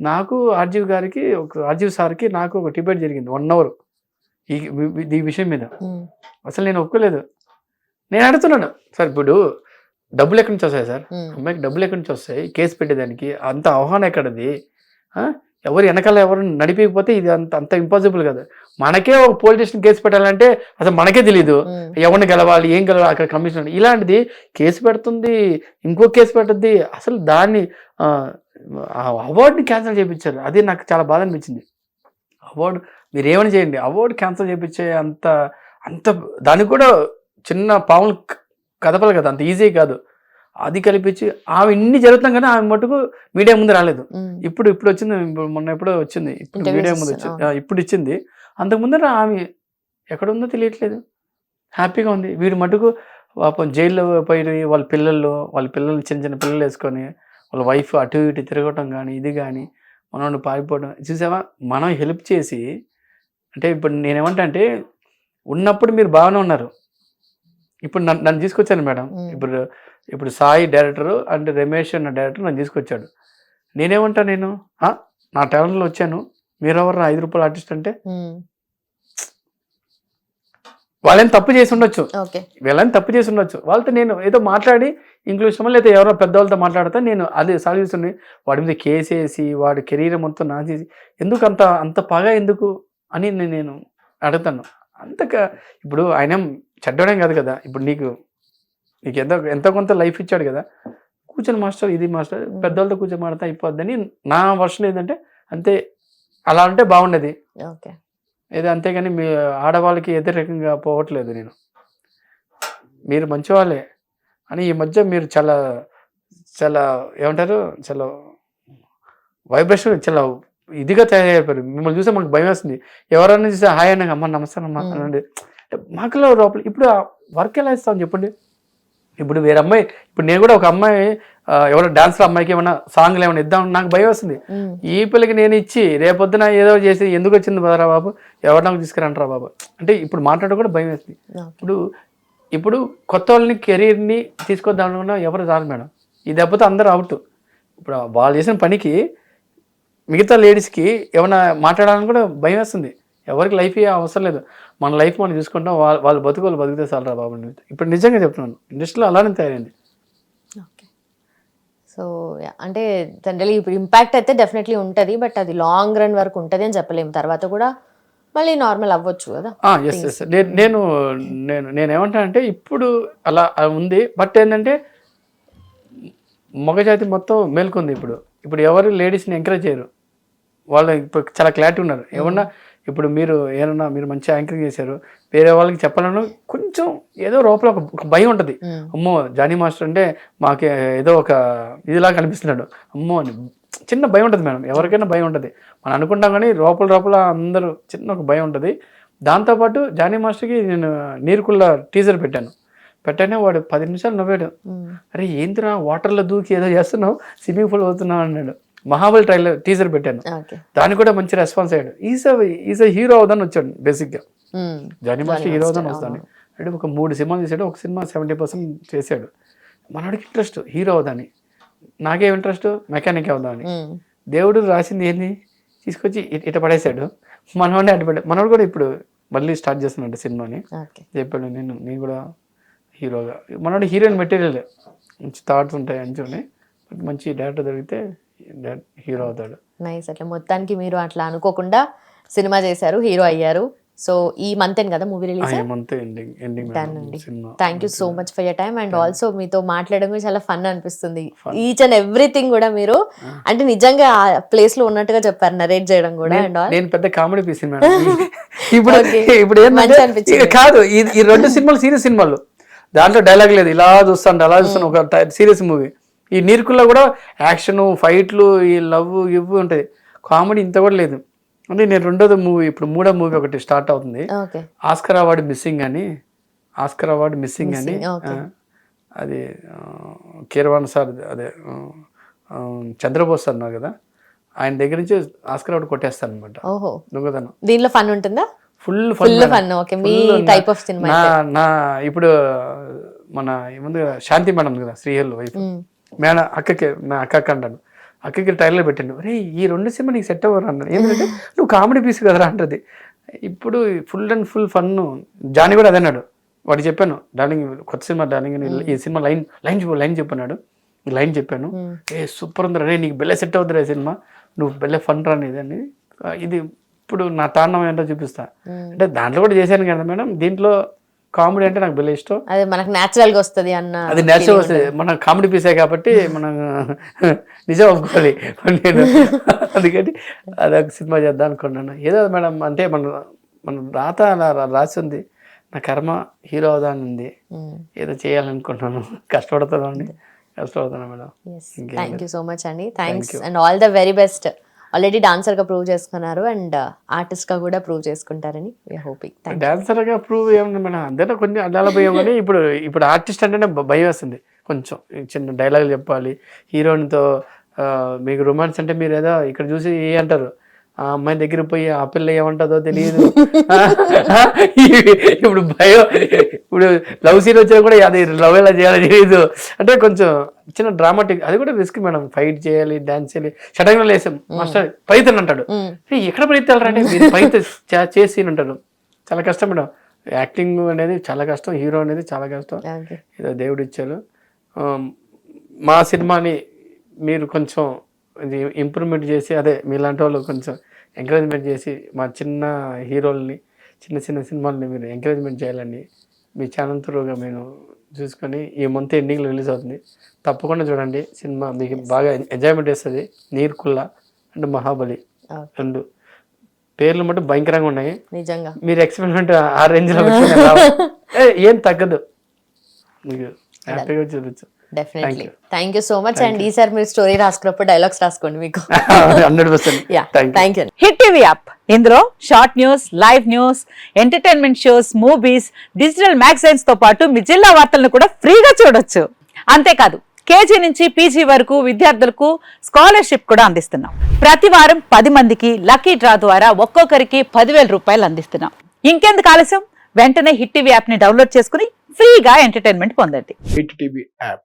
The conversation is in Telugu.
నాకు ఆర్జీవ్ గారికి ఒక రాజీవ్ సార్కి నాకు ఒక డిబేట్ జరిగింది వన్ అవర్. ఈ ఈ- విషయం మీద. అసలు నేను ఒప్పుకోలేదు. నేను అడుగుతున్నాను సార్ ఇప్పుడు డబ్బులు ఎక్కడి నుంచి వస్తాయి సార్? అమ్మాయికి డబ్బులు ఎక్కడి నుంచి వస్తాయి? కేసు పెట్టేదానికి అంత ఆహ్వానం ఎక్కడది? ఎవరు వెనకాల ఎవరు నడిపికపోతే ఇది అంత అంత ఇంపాసిబుల్ కదా. మనకే ఒక పోలీస్ స్టేషన్ కేసు పెట్టాలంటే అసలు మనకే తెలియదు ఎవరిని గెలవాలి ఏం గెలవాలి అక్కడ కమిషనర్ ఇలాంటిది. కేసు పెడుతుంది ఇంకో కేసు పెడుతుంది. అసలు దాన్ని ఆ, అవార్డుని క్యాన్సిల్ చేయించారు అది నాకు చాలా బాధ అనిపించింది. అవార్డు మీరు ఏమని చేయండి? అవార్డు క్యాన్సిల్ చేయించే అంత అంత దానికి కూడా చిన్న పాములు కదపాలి కదా. అంత ఈజీ కాదు. అది కల్పించి ఆమె ఇన్ని జరుగుతాం కానీ ఆమె మటుకు మీడియా ముందు రాలేదు. ఇప్పుడు ఇప్పుడు వచ్చింది మొన్న ఎప్పుడో వచ్చింది. ఇప్పుడు మీడియా ముందు వచ్చింది ఇప్పుడు ఇచ్చింది. అంతకు ముందర ఆమె ఎక్కడ ఉందో తెలియట్లేదు హ్యాపీగా ఉంది. వీడు మటుకు పాపం జైల్లో పోయి వాళ్ళ పిల్లలు వాళ్ళ పిల్లలు చిన్న చిన్న పిల్లలు వేసుకొని వాళ్ళ వైఫ్ అటు ఇటు తిరగటం కానీ ఇది కానీ మనం పారిపోవడం. చూసావా? మనం హెల్ప్ చేసి అంటే ఇప్పుడు నేనేమంటా అంటే ఉన్నప్పుడు మీరు బాగానే ఉన్నారు. ఇప్పుడు నన్ను నన్ను తీసుకొచ్చాను మేడం. ఇప్పుడు ఇప్పుడు సాయి డైరెక్టర్ అండ్ రమేష్ అన్న డైరెక్టర్ నన్ను తీసుకొచ్చాడు. నేనేమంటా నేను? "ఆ, నా టాలెంట్లో వచ్చాను. మీరెవరు ఐదు రూపాయలు ఆర్టిస్ట్ అంటే? వాళ్ళని తప్పు చేసి ఉండొచ్చు. ఓకే. వీళ్ళని తప్పు చేసి ఉండొచ్చు. వాళ్ళతో నేను ఏదో మాట్లాడి ఇంగ్లీష్ లేదా ఎవరో పెద్దవాళ్ళతో మాట్లాడితే నేను అదే సాల్యూషన్ వాడి మీద కేసు వేసి వాడి కెరీర్ మొత్తం నాచేసి ఎందుకు అంత అంత పగ ఎందుకు అని నేను అడుగుతాను. అంత క- ఇప్పుడు ఆయన చెడ్డోడేం కాదు కదా. ఇప్పుడు నీకు నీకు ఎంత ఎంతో కొంత లైఫ్ ఇచ్చాడు కదా. కూర్చొని మాస్టర్ ఇది మాస్టర్ పెద్దవాళ్ళతో కూర్చొని మాడితే అయిపోద్దని నా వర్షన్ ఏంటంటే అంతే. అలా అంటే బాగుండేది. ఓకే. ఏదో అంతేగాని మీ ఆడవాళ్ళకి వ్యతిరేకంగా పోవట్లేదు నేను. మీరు మంచివాళ్ళే. అని ఈ మధ్య మీరు చాలా చాలా ఏమంటారు? చాలా వైబ్రేషన్ చాలా ఇదిగా తయారైపోయారు మిమ్మల్ని చూస్తే మాకు భయం వేస్తుంది. ఎవరన్నా చూస్తే హాయ్ అన్న అమ్మ Hmm. అనండి అంటే మాకులో లోపల ఇప్పుడు వర్క్ ఎలా ఇస్తాం చెప్పండి? ఇప్పుడు వేరే అమ్మాయి ఇప్పుడు నేను కూడా ఒక అమ్మాయి ఎవరో డాన్సర్ అమ్మాయికి ఏమైనా సాంగ్లు ఏమైనా ఇద్దాం నాకు భయం వస్తుంది ఈ పిల్లకి నేను ఇచ్చి రేపొద్దున ఏదో చేసి ఎందుకు వచ్చింది బదరా బాబు ఎవరు నాకు తీసుకురంటారా బాబు? అంటే ఇప్పుడు మాట్లాడ కూడా భయం వేస్తుంది. ఇప్పుడు ఇప్పుడు కొత్త వాళ్ళని కెరీర్ని తీసుకొద్దాం అనుకున్నా ఎవరు రాదు మేడం. ఈ దెబ్బతో అందరూ అవుట్. ఇప్పుడు వాళ్ళు చేసిన పనికి మిగతా లేడీస్కి ఏమైనా మాట్లాడాలని కూడా భయం వేస్తుంది ఎవరికి లైఫ్ అవసరం లేదు. మన లైఫ్ మనం చూసుకుంటాం వాళ్ళ వాళ్ళ బతుకు వాళ్ళు బతికితే చాలరా బాబు. ఇప్పుడు నిజంగా చెప్తున్నాను ఇండస్ట్రీలో అలానే తయారైంది. ఓకే. సో అంటే జనరలీ ఇప్పుడు ఇంపాక్ట్ అయితే డెఫినెట్లీ ఉంటుంది బట్ అది లాంగ్ రన్ వరకు ఉంటుంది అని చెప్పలేము. తర్వాత కూడా మళ్ళీ నార్మల్ అవ్వచ్చు కదా. ఎస్ ఎస్ నేను నేను నేను నేను ఏమంటానంటే ఇప్పుడు అలా అలా ఉంది. బట్ ఏంటంటే మగజాతి మొత్తం మేల్కొంది ఇప్పుడు. ఇప్పుడు ఎవరు లేడీస్ని ఎంకరేజ్ చేయరు. వాళ్ళు ఇప్పుడు చాలా క్లారిటీ ఉన్నారు. ఏమన్నా ఇప్పుడు మీరు ఏమన్నా మీరు మంచి యాంకరింగ్ చేశారు వేరే వాళ్ళకి చెప్పాలన్నా కొంచెం ఏదో లోపల ఒక భయం ఉంటుంది. అమ్మో జానీ మాస్టర్ అంటే మాకు ఏదో ఒక ఇదిలా కనిపిస్తున్నాడు. అమ్మో అని చిన్న భయం ఉంటుంది మేడం. ఎవరికైనా భయం ఉంటుంది. మనం అనుకుంటాం కానీ లోపల లోపల అందరూ చిన్న ఒక భయం ఉంటుంది. దాంతోపాటు జానీ మాస్టర్కి నేను నీరుకుళ్ళ టీజర్ పెట్టాను. పెట్టానే వాడు పది నిమిషాలు నవ్వాడు. అరే ఏంటిరా వాటర్లో దూకి ఏదో చేస్తున్నావు? స్విమ్మింగ్ పూల్ అవుతున్నావు అన్నాడు. మహాబలి ట్రైలర్ టీజర్ పెట్టాను. దానికి కూడా మంచి రెస్పాన్స్ అయ్యాడు. ఈజ్ ఈజ్ హీరో అవుదని వచ్చాడు బేసిక్గా జానీ మాస్టర్ హీరో అవుదని వస్తాను. అంటే ఒక మూడు సినిమాలు చేశాడు ఒక సినిమా సెవెంటీ పర్సెంట్ చేశాడు. మనవాడికి ఇంట్రెస్ట్ హీరో అవుదాని నాకేం ఇంట్రెస్ట్ మెకానిక్ అవుదామని. ఉమ్, దేవుడు రాసింది ఏంది? తీసుకొచ్చి ఇట పడేశాడు. మనవాడిని అటు పడే మనవాడు కూడా ఇప్పుడు మళ్ళీ స్టార్ట్ చేస్తున్నాడు సినిమాని. చెప్పాడు నేను నేను కూడా హీరోగా మనవాడు హీరోయిన్ మెటీరియల్ మంచి థాట్స్ ఉంటాయి అంచుని బట్ మంచి డైరెక్టర్ దొరికితే హీరో అవుతాడు. నైస్ అట్లా మొత్తానికి మీరు అట్లా అనుకోకుండా సినిమా చేశారు హీరో అయ్యారు. సో ఈ మంత్ కదా movie release thank you so much for your time and also మీతో మాట్లాడడం చాలా ఫన్ అనిపిస్తుంది. ఈచ్ అండ్ ఎవ్రీథింగ్ కూడా మీరు అంటే నిజంగా ఆ ప్లేస్లో ఉన్నట్టుగా చెప్పారు నరేట్ చేయడం కూడా అండ్ నేను పెద్ద కామెడీ పీస్ ఇప్పుడు. ఇప్పుడు అనిపించింది. కాదు ఈ- రెండు సినిమాలు సీరియస్ సినిమాలు. దాంట్లో డైలాగ్ లేదు. ఇలా చూస్తాంట అలా చూస్తాను ఒక సీరియస్ మూవీ. ఈ నీర్కుల్లో కూడా యాక్షన్ ఫైట్లు ఈ లవ్ ఇవ్వు ఉంటాయి. కామెడీ ఇంత కూడా లేదు. అంటే నేను రెండోది మూవీ ఇప్పుడు మూడో మూవీ ఒకటి స్టార్ట్ అవుతుంది. ఆస్కర్ అవార్డు మిస్సింగ్ అని. ఆస్కర్ అవార్డు మిస్సింగ్ అని. అది కీరవాణి సార్ అదే చంద్రబోస్ సార్ ఉన్నారు కదా. ఆయన దగ్గర నుంచి ఆస్కర్ అవార్డు కొట్టేస్తాను అనమాట దొంగతనం. దీనిలో ఫన్ ఉంటుందా? Full full fun okay. Me type of cinema నా ఇప్పుడు మన ముందు శాంతి మేడం కదా శ్రీహల్ వైఫ్. మేడం అక్కకి నా అక్క అక్క అంటాను. అక్కకి ట్రైలర్ పెట్టాను. రే ఈ రెండు సినిమా నీకు సెట్ అవ్వరు? అన్నాడు ఏంటంటే నువ్వు కామెడీ పీస్ కదరా అంటది. ఇప్పుడు full and full fun Johnny కూడా అదే అన్నాడు. వాడు చెప్పాను డార్లింగ్ కొత్త సినిమా డార్లింగ్ ఈ సినిమా లైన్ లైన్ చెప్పు లైన్ చెప్పన్నాడు ఈ లైన్ చెప్పాను. ఏ సూపర్ ఉందిరా రే నీకు బెల్లె సెట్ అవుతురా ఈ సినిమా. నువ్వు బెల్లె ఫన్ రా ఇది అని. ఇది ఇప్పుడు నా తాండం ఏంటో చూపిస్తా. అంటే దాంట్లో కూడా చేశాను కదా మేడం. దీంట్లో కామెడీ అంటే నాకు బెల్లె ఇష్టం. అదే మనకు న్యాచురల్గా వస్తది అన్న అది నేచురల్ వస్తుంది. మన కామెడీ పీసే కాబట్టి మనం నిజం ఒప్పుకోవాలి నేను అందుకని అదొక సినిమా చేద్దాం అనుకున్నాను. ఏదో మేడం అంటే మన మన రాత అలా రాసి ఉంది. నా కర్మ హీరో అవుదాని ఉంది. ఉమ్. ఏదో చేయాలనుకుంటున్నాను కష్టపడుతున్నాను కష్టపడుతున్నాను మేడం. ఇంకేం థ్యాంక్ యూ సో మచ్ అండి thanks and all the very best already డాన్సర్గా prove చేసుకున్నారు అండ్ ఆర్టిస్ట్ uh, గా కూడా ప్రూవ్ చేసుకుంటారని హోపింగ్ థ్యాంక్ డాన్సర్గా ప్రూవ్ ఏమన్నా మన అందరూ కొంచెం అడ్డాల భయం కానీ ఇప్పుడు ఇప్పుడు ఆర్టిస్ట్ అంటేనే భయం వేస్తుంది. కొంచెం చిన్న డైలాగులు చెప్పాలి. హీరోయిన్తో uh, మీకు రొమాన్స్ అంటే మీరు ఏదో ఇక్కడ చూసి ఏ అంటారు? ఆ అమ్మాయి దగ్గర పోయి ఆ పిల్ల ఏమంటుందో తెలియదు. ఇప్పుడు భయం ఇప్పుడు లవ్ సీన్ వచ్చినా కూడా అది లవ్ ఎలా చేయాలో తెలియదు. అంటే కొంచెం చిన్న డ్రామాటిక్ అది కూడా రిస్క్ మేడం. ఫైట్ చేయాలి డాన్స్ చేయాలి. సడన్గా లేసాం. మాస్టర్ పైతన్ అంటాడు. "ఏ, ఎక్కడ పరిగెత్తాలరా అంటే మీరు చే- చేసి అంటాడు. చాలా కష్టం మేడం. యాక్టింగ్ అనేది చాలా కష్టం. హీరో అనేది చాలా కష్టం. ఏదో దేవుడు ఇచ్చారు ఆమ్, మా సినిమాని మీరు కొంచెం ఇంప్రూవ్మెంట్ చేసి అదే మీలాంటి వాళ్ళు కొంచెం ఎంకరేజ్మెంట్ చేసి మా చిన్న హీరోల్ని చిన్న చిన్న సినిమాల్ని మీరు ఎంకరేజ్మెంట్ చేయాలని మీ ఛానల్ త్రూగా మేము చూసుకొని ఈ మంత్ ఎండింగ్లో రిలీజ్ అవుతుంది. తప్పకుండా చూడండి సినిమా మీకు బాగా ఎంజాయ్మెంట్ చేస్తుంది. నీర్కుల్ల అండ్ మహాబలి. రెండు పేర్లు మటు భయంకరంగా ఉన్నాయి. నిజంగా. మీరు ఎక్స్పెరిమెంట్ ఆ రేంజ్లో పెట్టుకుని రావాలి. ఏ, ఏం తగ్గదు. మీకు హ్యాపీగా చూపించు. Definitely thank you so much and ఈసారి మీరు స్టోరీ రాసుకున్నప్పుడు డైలాగ్స్ రాసుకోండి మీకు. Hundred thank you thank you hit TV app ఇందులో short news live news entertainment shows movies digital మ్యాగజైన్స్తో పాటు మీ జిల్లా వార్తలను కూడా ఫ్రీగా చూడొచ్చు. అంతేకాదు కేజీ నుంచి పీజీ వరకు విద్యార్థులకు స్కాలర్షిప్ కూడా అందిస్తున్నాం. ప్రతి వారం పది మందికి లక్కీ డ్రా ద్వారా ఒక్కొక్కరికి పదివేల రూపాయలు అందిస్తున్నాం. ఇంకెందుకు ఆలస్యం? వెంటనే హిట్ టీవీ యాప్ని డౌన్లోడ్ చేసుకుని ఫ్రీగా ఎంటర్టైన్మెంట్ పొందండి. Hit TV app